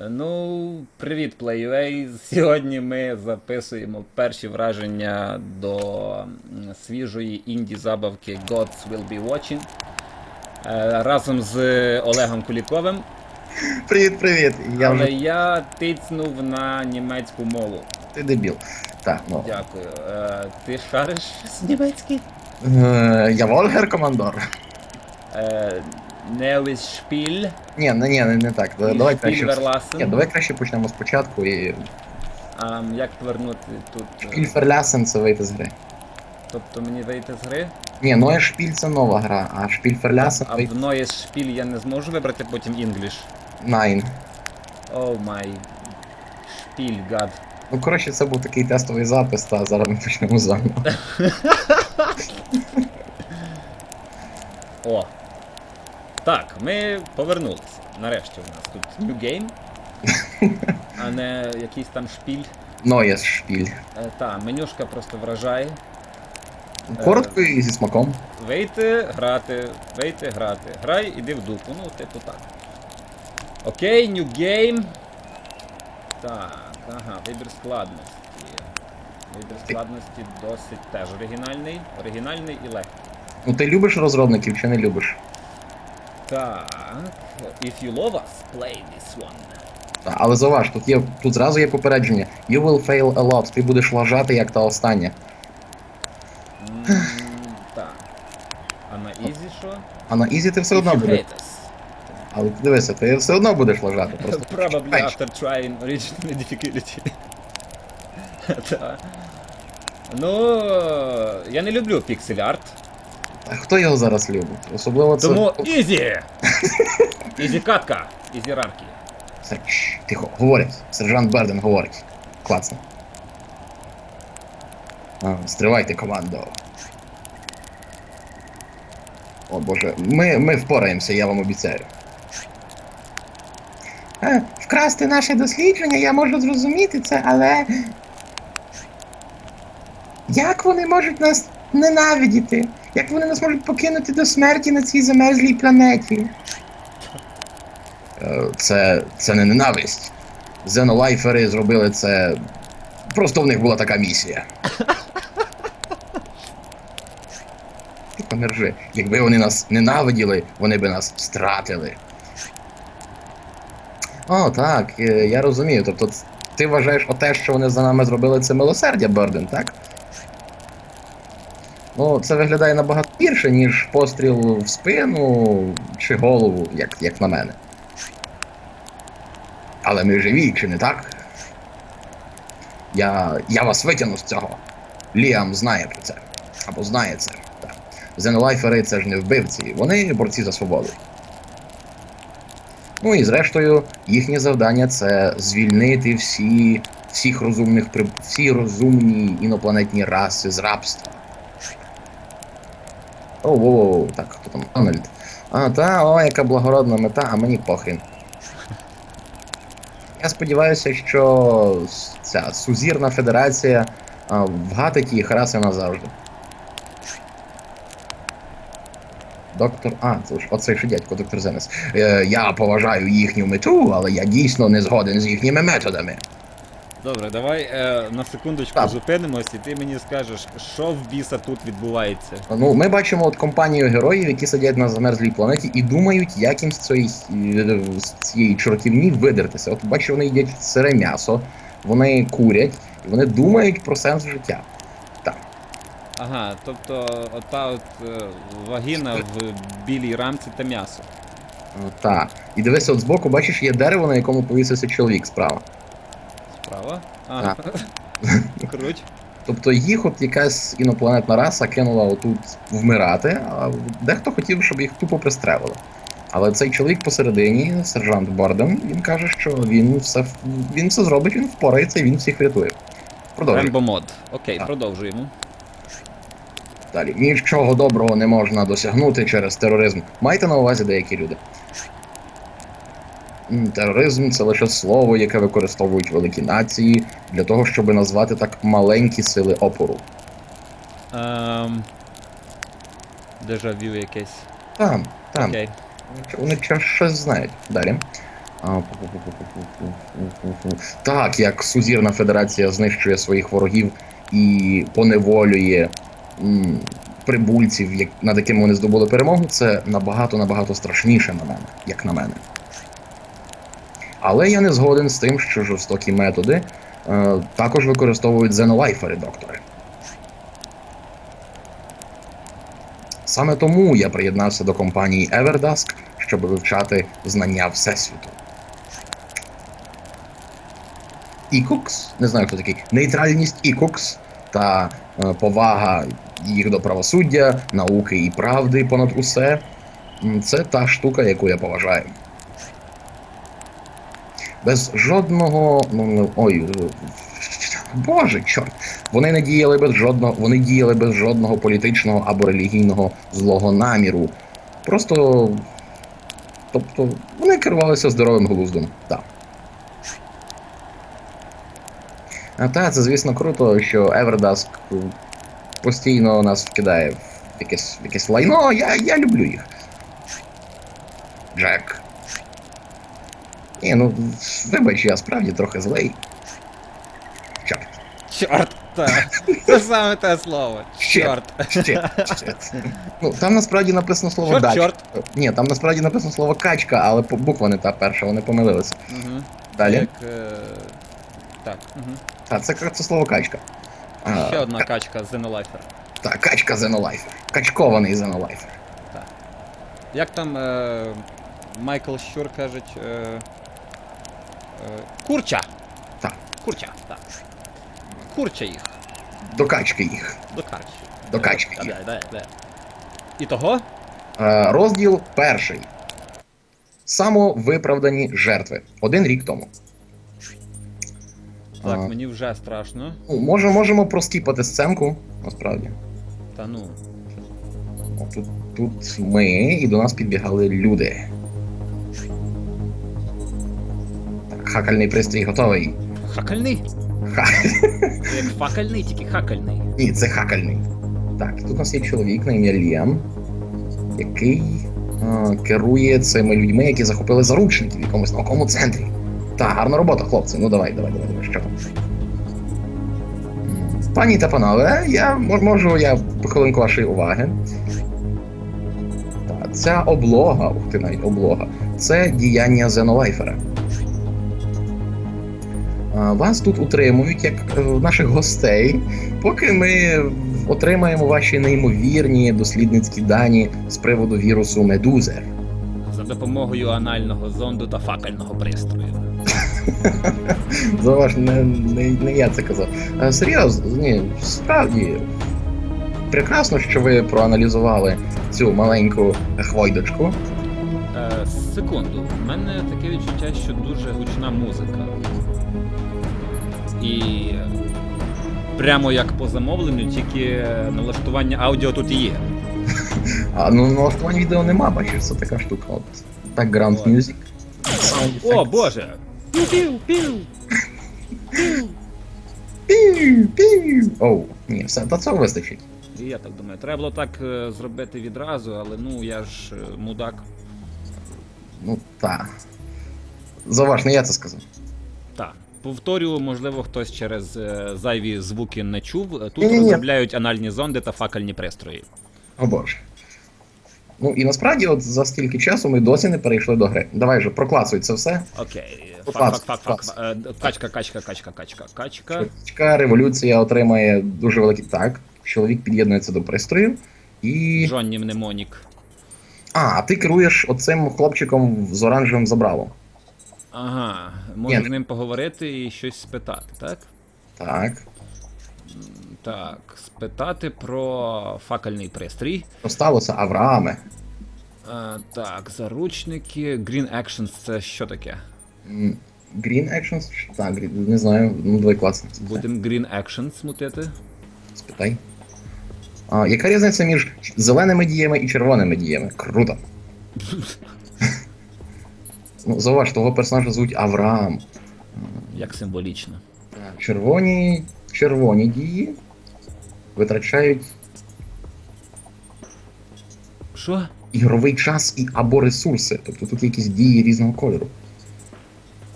Ну, привіт, PlayUA. Сьогодні ми записуємо перші враження до свіжої інді-забавки Gods Will Be Watching. Е, Разом з Олегом Куліковим. Привіт, привіт. Я Але вже я тицнув на німецьку мову. ти дебіл. Так, ну. Дякую. Е, Ти шариш з німецький? Е, я Вольгер командор. Невис шпіль. Ні, не, ні, не, не так. Давай краще. Ні, давай краще почнемо спочатку і. А як повернути тут? е, Шпільферлясен це вийти з гри. Тобто мені вийти з гри? Ні, Ноє Шпіль це нова гра, а Шпільферлясен А вийти в Noise шпіль я не зможу вибрати потім English. Найн. О май. Шпіль, гад. Ну, коротше, це був такий тестовий запис, та зараз ми почнемо заново. О. Так, ми повернулися. Нарешті у нас тут New Game. А не якийсь там шпіль. Ноє Шпіль. Е, та, менюшка просто вражає. Коротко і зі смаком. Вийти, грати, вийти, грати. Грай, іди в дупу. Ну, типу так. Окей, New Game. Так, ага, вибір складності. Вибір складності досить теж оригінальний. Оригінальний і легкий. Ну ти любиш розробників чи не любиш? Так. If you love us, play this one. Але зауваж, тут є тут зразу є попередження. You will fail a lot. Ти будеш лажати, як та остання. Так. А на Easy що? А на ізі ти все одно будеш. Але ти дивися, ти все одно будеш лажати. Просто Probably after trying original difficulty. Так. Ну, я не люблю піксель арт. А хто його зараз любить? Особливо це. Тому ізі! Ізі катка, ізі рарки. Це... Тихо, говорять. Сержант Берден говорить. Класно. А, стривайте, командо. О боже, ми, ми впораємося, я вам обіцяю. Е, вкрасти наше дослідження, я можу зрозуміти це, але. Як вони можуть нас ненавидіти? Як вони нас можуть покинути до смерті на цій замерзлій планеті? Е, Це, це не ненависть. Зенолайфери зробили це. Просто в них була така місія. Типа не ржи. Якби вони нас ненавиділи, вони би нас стратили. О, так, е, я розумію. Тобто, ти вважаєш оте, що вони за нами зробили, це милосердя, Берден, так? Ну, це виглядає набагато гірше, ніж постріл в спину чи голову, як, як на мене. Але ми живі, чи не так? Я, я вас витягну з цього. Ліам знає про це. Або знає це. Так. Це ж не вбивці, вони борці за свободу. Ну і зрештою, їхнє завдання це звільнити всі, всіх розумних всі розумні інопланетні раси з рабства. О, воу, воу, так, хто там? Дональд. А, та, о, яка благородна мета, а мені похрін. Я сподіваюся, що ця сузірна федерація а, вгатить їх раз і назавжди. Доктор. А, це ж оцей ще дядько, доктор Зенес. Е, я поважаю їхню мету, але я дійсно не згоден з їхніми методами. Добре, давай е, на секундочку Так. зупинимось, і ти мені скажеш, що в біса тут відбувається. Ну, ми бачимо от компанію героїв, які сидять на замерзлій планеті і думають, як їм з цієї, е, з цієї чортівні видертися. От бачу, вони їдять сире м'ясо, вони курять, і вони думають про сенс життя. Ага, тобто ота от е, вагіна в білій рамці та м'ясо. Так. І дивися, от збоку, бачиш, є дерево, на якому повісився чоловік справа. Справа? Ага. Круть. Тобто їх от якась інопланетна раса кинула отут вмирати, а дехто хотів, щоб їх тупо пристрелили. Але цей чоловік посередині, сержант Борден, він каже, що він все він все зробить, він впорається і він всіх врятує. Продовжуй. Рембо мод. Окей, Так. продовжуємо. Далі. Нічого доброго не можна досягнути через тероризм. Майте на увазі деякі люди. Тероризм це лише слово, яке використовують великі нації для того, щоб назвати так маленькі сили опору. Ем... Дежавю якесь. Там, там. Окей. Вони щось знають. Далі. Так, як Сузірна Федерація знищує своїх ворогів і поневолює м, прибульців, як, над якими вони здобули перемогу, це набагато набагато страшніше на мене, як на мене. Але я не згоден з тим, що жорстокі методи е, також використовують зенолайфери, доктори. Саме тому я приєднався до компанії Everdusk, щоб вивчати знання Всесвіту. Ікукс, не знаю хто такий, нейтральність Ікукс та е, повага їх до правосуддя, науки і правди понад усе. Це та штука, яку я поважаю. Без жодного. Ну, ну, ой. е, Боже, чорт. Вони не діяли без жодного. Вони діяли без жодного політичного або релігійного злого наміру. Просто. Тобто, вони керувалися здоровим глуздом. Так. А та, це, звісно, круто, що Everdusk постійно нас вкидає в якесь, в якесь лайно. Я, я люблю їх. Джек. Ні, ну, вибач, я справді трохи злий. Чорт. Чорт, так. Це саме те слово. Чорт. Ще, ще. Ну, там насправді написано слово Чорт, дачка. чорт. Ні, там насправді написано слово качка, але по- буква не та перша, вони помилилися. Далі. Як, е... Так. Та, це, це слово качка. А, Ще одна ка- качка Зенолайфер. Та, качка Зенолайфер. Качкований Зенолайфер. Як там е... Майкл Щур кажуть. Е... Е... Курча! Так. Курча, так. Курча їх. До качки їх. До качки. До качки їх. Дай, дай, дай. І того? Е, Розділ перший. Самовиправдані жертви. Один рік тому. Так, А. мені вже страшно. Ну, може, можемо проскіпати сценку, насправді. Та ну. О, Тут, тут ми і до нас підбігали люди. Хакальний пристрій готовий. Хакальний. Ха... Це як факальний, тільки хакальний. Ні, це хакальний. Так, тут у нас є чоловік на ім'я Ліам, який а, керує цими людьми, які захопили заручників в якомусь науковому центрі. Так, гарна робота, хлопці. Ну давай, давай, давай, давай, що там. Пані та панове, я можу я хвилинку вашої уваги. Так, ця облога, ух ти навіть облога, це діяння Зенолайфера. Вас тут утримують як е, наших гостей, поки ми отримаємо ваші неймовірні дослідницькі дані з приводу вірусу Медузи. За допомогою анального зонду та факельного пристрою. Заваж, не, не, не я це казав. Е, Серйозно, ні, справді. Прекрасно, що ви проаналізували цю маленьку хвойдочку. Е, секунду, в мене таке відчуття, що дуже гучна музика. І прямо як по замовленню, тільки налаштування аудіо тут і є. А ну налаштувань відео нема, бачиш, це така штука. От background music. О, боже! Пів, пів. Оу, ні, все, та цього вистачить. І я так думаю, треба було так е, зробити відразу, але ну я ж е, мудак. Ну та. Заваж, не я це сказав. Повторю, можливо, хтось через е, зайві звуки не чув. Тут Ні-ні-ні. розробляють анальні зонди та факельні пристрої. О боже. Ну і насправді, от за стільки часу ми досі не перейшли до гри. Давай же, проклацуй це все. Окей. Фак, фак, фак, фак. Е, Качка, качка, качка, качка, качка. Швидка революція отримає дуже великий. Так, чоловік під'єднується до пристрою. І. Джонні Мнемонік. А, а ти керуєш оцим хлопчиком з оранжевим забралом. Ага, можу Ні. з ним поговорити і щось спитати, так? Так. Так, спитати про факельний пристрій. Що сталося, Аврааме? Так, заручники. Green Actions це що таке? М, Green Actions? Так, Green- не знаю, ну давай класно. Будемо Green Actions мутити. Спитай. А, яка різниця між зеленими діями і червоними діями? Круто. Ну, зауваж, того персонажа звуть Авраам. Як символічно. Червоні, червоні дії витрачають Що? ігровий час і або ресурси. Тобто тут якісь дії різного кольору.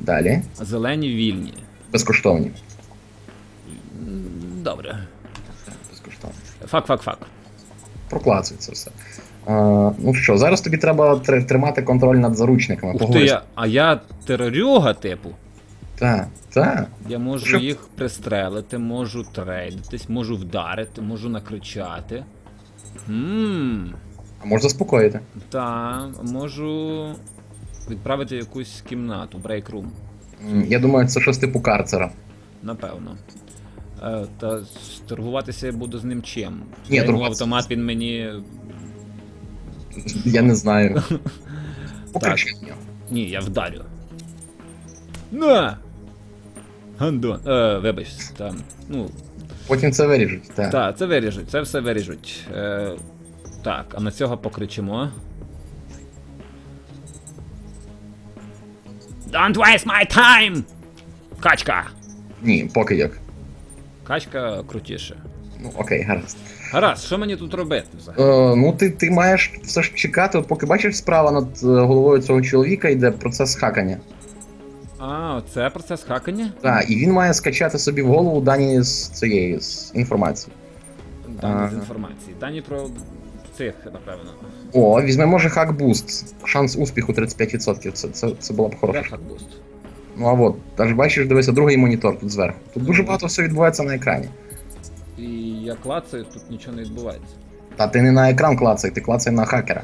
Далі. Зелені вільні. Безкоштовні. Добре. Безкоштовні. Фак, фак, фак. Проклацуй це все. Ну що, зараз тобі треба тр- тримати контроль над заручниками. Ух ти, я, а я терорюга, типу. Та, та. Я можу Щоб- їх пристрелити, можу трейдитись, можу вдарити, можу накричати. Ммм. А можеш заспокоїти. Та, можу відправити в якусь кімнату, брейкрум, М, Я думаю, це щось типу карцера. напевно. Е, та торгуватися я буду з ним чим. Ні, Я йому торгуватися- автомат він мені. Я не знаю. В нього. Ні, я вдарю. На! Гандон. Е, вибач, там. Ну, Потім це виріжуть. Так. так, це виріжуть, це все виріжуть. Е, так, а на цього покричимо. Don't waste my time! Качка! Ні, поки як. Качка крутіше. Ну, окей, гаразд. Гаразд, що мені тут робити взагалі? Е, ну, ти, ти маєш все ж чекати, от поки бачиш справа над е, головою цього чоловіка йде процес хакання. А, це процес хакання? Так, і він має скачати собі в голову дані з цієї з інформації. Дані Ага. з інформації. Дані про цих, напевно. О, візьме, може, хак-буст. Шанс успіху 35%. Це, це, це була б Де хороша. хакбуст? Ну а от, аж бачиш, дивися, другий монітор тут зверху. Тут дуже багато все відбувається на екрані. І я клацаю, тут нічого не відбувається. Та ти не на екран клацай, ти клацай на хакера.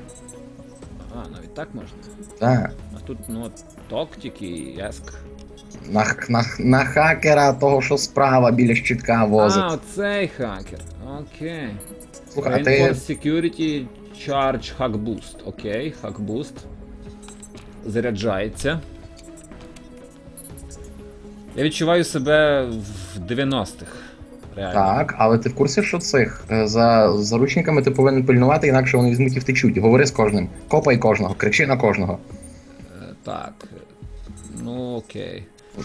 А, навіть так можна. Так. А тут, ну, ток тільки, яск. На, х- на, х- на хакера того, що справа біля щитка возить. А, оцей хакер. Окей. Слухай, а ти. Reinforced Security Charge Hack Boost. Окей, Hack Boost. Заряджається. Я відчуваю себе в 90-х. Реально. Так, але ти в курсі, що цих е, за заручниками ти повинен пильнувати, інакше вони візьмуть і втечуть. Говори з кожним. Копай кожного, кричи на кожного. Е, Так. Ну окей.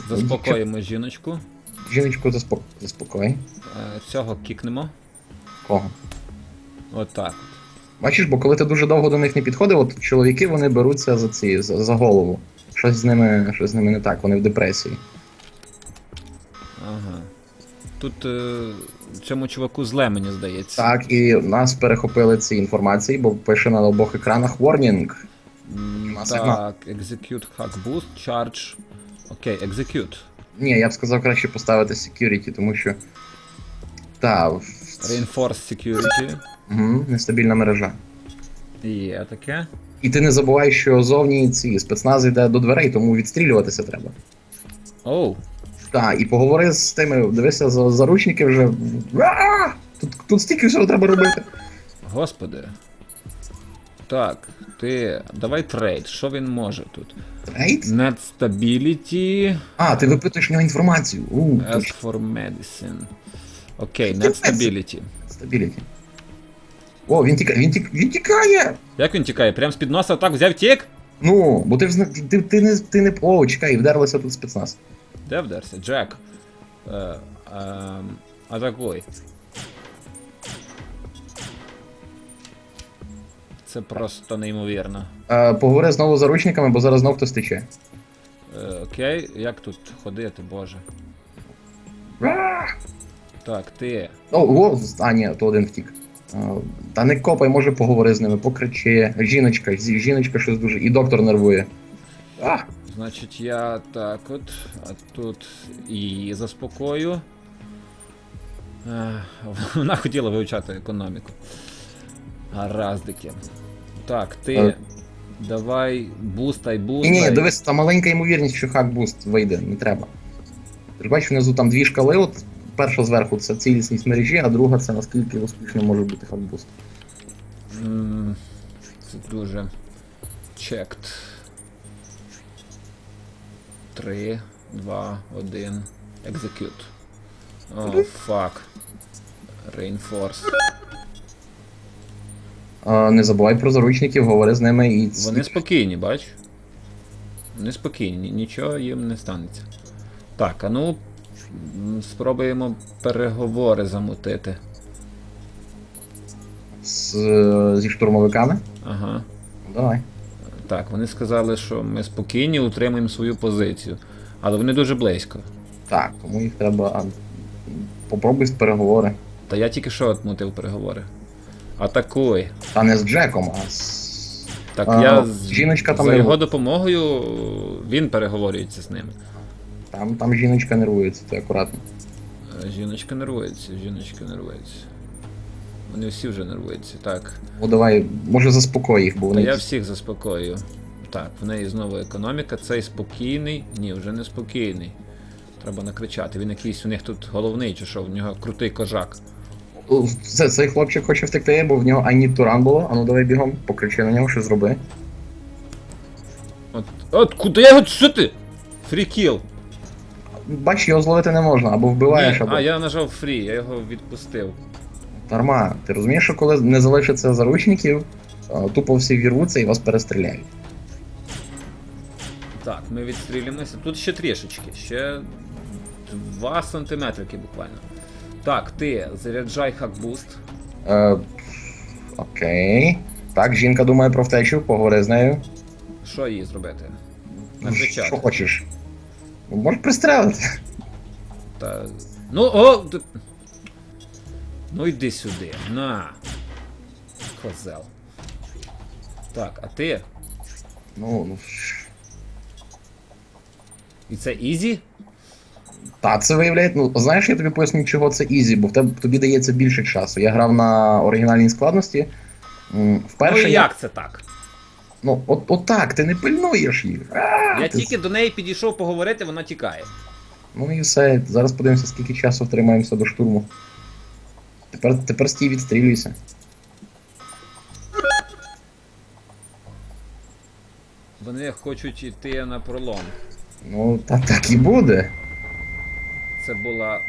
Заспокоїмо жіночку. Жіночку заспок... заспокой. Е, Цього кікнемо. Кого? Отак. Бачиш, бо коли ти дуже довго до них не підходив, от чоловіки вони беруться за ці за, за голову. Щось з ними, щось з ними не так, вони в депресії. Тут е, цьому чуваку зле, мені здається. Так, і нас перехопили ці інформації, бо пише на обох екранах warning. М. Так, execute hack boost, charge. Окей, execute. Ні, я б сказав краще поставити security, тому що. Та, в... Reinforce security. угу, нестабільна мережа. Є таке. І ти не забувай, що зовні ці спецназ йде до дверей, тому відстрілюватися треба. Оу. Так, і поговори з тими, дивися, за заручники вже. А! Тут, тут стільки всього треба робити. Господи. Так, ти. Давай трейд. Що він може тут? Трейд? Net stability. А, ти випитуєш в нього інформацію. У, As точно. for medicine. Окей, net stability. Стабіліті. О, він тікає, він, тік, він тікає! Як він тікає? Прям з-під носа так взяв тік? Ну, бо ти, взна- ти, ти, не, ти не. О, чекай, вдерлися тут спецназ. Де вдерся? Джек. Е, ем, атакуй. Це просто неймовірно. Е, поговори знову з заручниками, бо зараз знов хтось тече. Е, окей, як тут ходити, боже. Так, ти. О, о, а, ні, то один втік. Е, Та не копай, може поговори з ними, покричи. Жіночка, зі- жіночка щось дуже. І доктор нервує. А! Значить, я так от, а тут її заспокою. Е, Вона хотіла вивчати економіку. Гараздики. Так, ти. Е. Давай бустай, Ні, бустай. ні, дивись, там маленька ймовірність, що хак-буст вийде, не треба. Ти бачиш, внизу там дві шкали, от перша зверху це цілісність мережі, а друга це наскільки успішно може бути хак-буст. Це дуже. Checked. 3, 2, 1. Execute. О, фак. Reinforce. А, не забувай про заручників, говори з ними і. Вони спокійні, бач? Вони спокійні, нічого їм не станеться. Так, а ну. Спробуємо переговори замутити. з, зі штурмовиками. Ага. Давай. Так, вони сказали, що ми спокійні, утримуємо свою позицію. Але вони дуже близько. Так, тому їх треба. а, Попробуй з переговори. Та я тільки що отмутив переговори. Атакуй. Та не з Джеком, а з. Так А, я з... жіночка там за не його допомогою він переговорюється з ними. Там, там жіночка нервується, ти акуратно. Е, Жіночка нервується, жіночка нервується. Вони всі вже нервуються, так. Ну давай, може заспокой їх, бо Та вони. я всіх заспокоюю. Так, в неї знову економіка. Цей спокійний. Ні, вже не спокійний. Треба накричати. Він якийсь у них тут головний, чи що, в нього крутий кожак. Це, цей хлопчик хоче втекти, бо в нього to run було. А ну давай бігом, покричи на нього, що зроби. От, от куди я його. Що ти? Фрікіл. Бач, його зловити не можна, або вбиваєш, або. А, я нажав фрі, я його відпустив. Дарма. Ти розумієш, що коли не залишиться заручників, тупо всі вірвуться і вас перестріляють. Так, ми відстрілюємося. Тут ще трішечки, ще 2 сантиметрики буквально. Так, ти заряджай хакбуст. Е, окей. Так, жінка думає про втечу, поговори з нею. Що їй зробити? Ну, Накричати. Що хочеш? Можеш пристрелити. Та... Ну, о! Ну йди сюди. На. Козел. Так, а ти? Ну, ну. І це Ізі? Та, це виявляє. Ну, знаєш, я тобі поясню, чого це ізі, бо в тебе тобі дається більше часу. Я грав на оригінальній складності. Вперше. ну і я- як це так? Ну, от, от так, ти не пильнуєш їх. А, Я ти тільки до неї підійшов поговорити, вона тікає. Ну і все. Зараз подивимося, скільки часу втримаємося до штурму. Тепер, тепер стій відстрілюйся. Вони хочуть йти на пролом. Ну, та так і буде. Це була.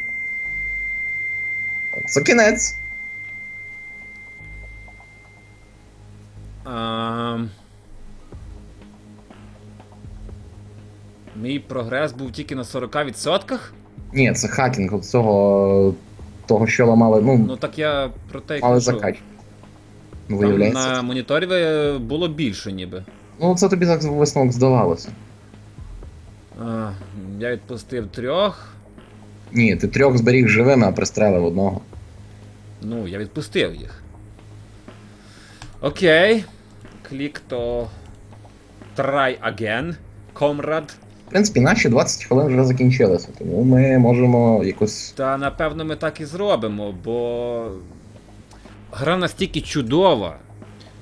Це кінець. А... Мій прогрес був тільки на 40%? Ні, це хакінг цього. Того, що ламали. Ну, Ну так я про те й мали кажу. закач. Ну, Там на моніторі було більше ніби. Ну, це тобі так висновок здавалося. А, я відпустив трьох. Ні, ти трьох зберіг живими, а пристрелив одного. Ну, я відпустив їх. Окей. Клік то. Try again. Комрад. В принципі, наші 20 хвилин вже закінчилися, тому ми можемо якось. Та напевно ми так і зробимо, бо гра настільки чудова,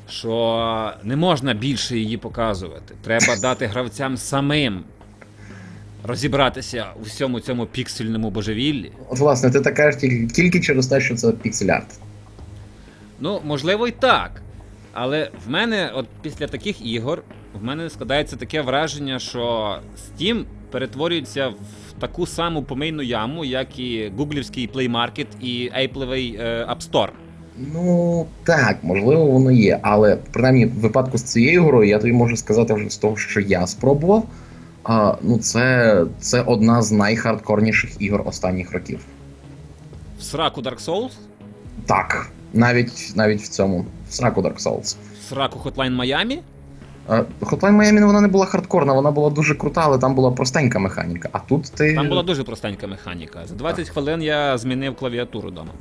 що не можна більше її показувати. Треба дати гравцям самим розібратися у всьому цьому піксельному божевіллі. От, власне, ти так кажеш тільки, тільки через те, що це піксель-арт. Ну, можливо, і так. Але в мене, от після таких ігор, в мене складається таке враження, що Steam перетворюється в таку саму помийну яму, як і гуглівський Play Market і Apple'овий е, App Store. Ну так, можливо, воно є, але принаймні в випадку з цією грою я тобі можу сказати вже з того, що я спробував. А, ну, це, це одна з найхардкорніших ігор останніх років. В сраку Dark Souls, Так, навіть навіть в цьому в сраку Dark Souls. в сраку Hotline Miami. Hotline Miami вона не була хардкорна, вона була дуже крута, але там була простенька механіка. А тут ти. Там була дуже простенька механіка. За 20 хвилин я змінив клавіатуру вдома.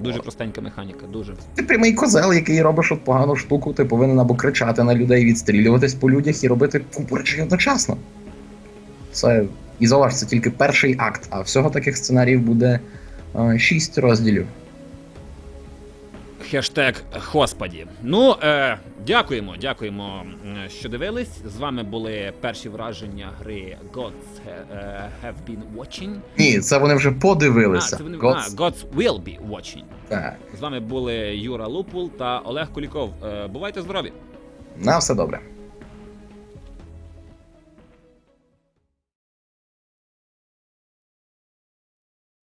Дуже простенька механіка, дуже. Ти прямий козел, який робиш от погану штуку, ти повинен або кричати на людей, відстрілюватись по людях і робити купу речей одночасно. Це і зауваж, це тільки перший акт, а всього таких сценаріїв буде е, шість розділів. Хештег Господі. Ну, е, дякуємо, дякуємо, що дивились. З вами були перші враження гри Gods е, Have Been Watching. Ні, це вони вже подивилися. А, це вони, Gods- а, Gods Will Be Watching. Так. З вами були Юра Лупул та Олег Куліков. Е, бувайте здорові! На все добре.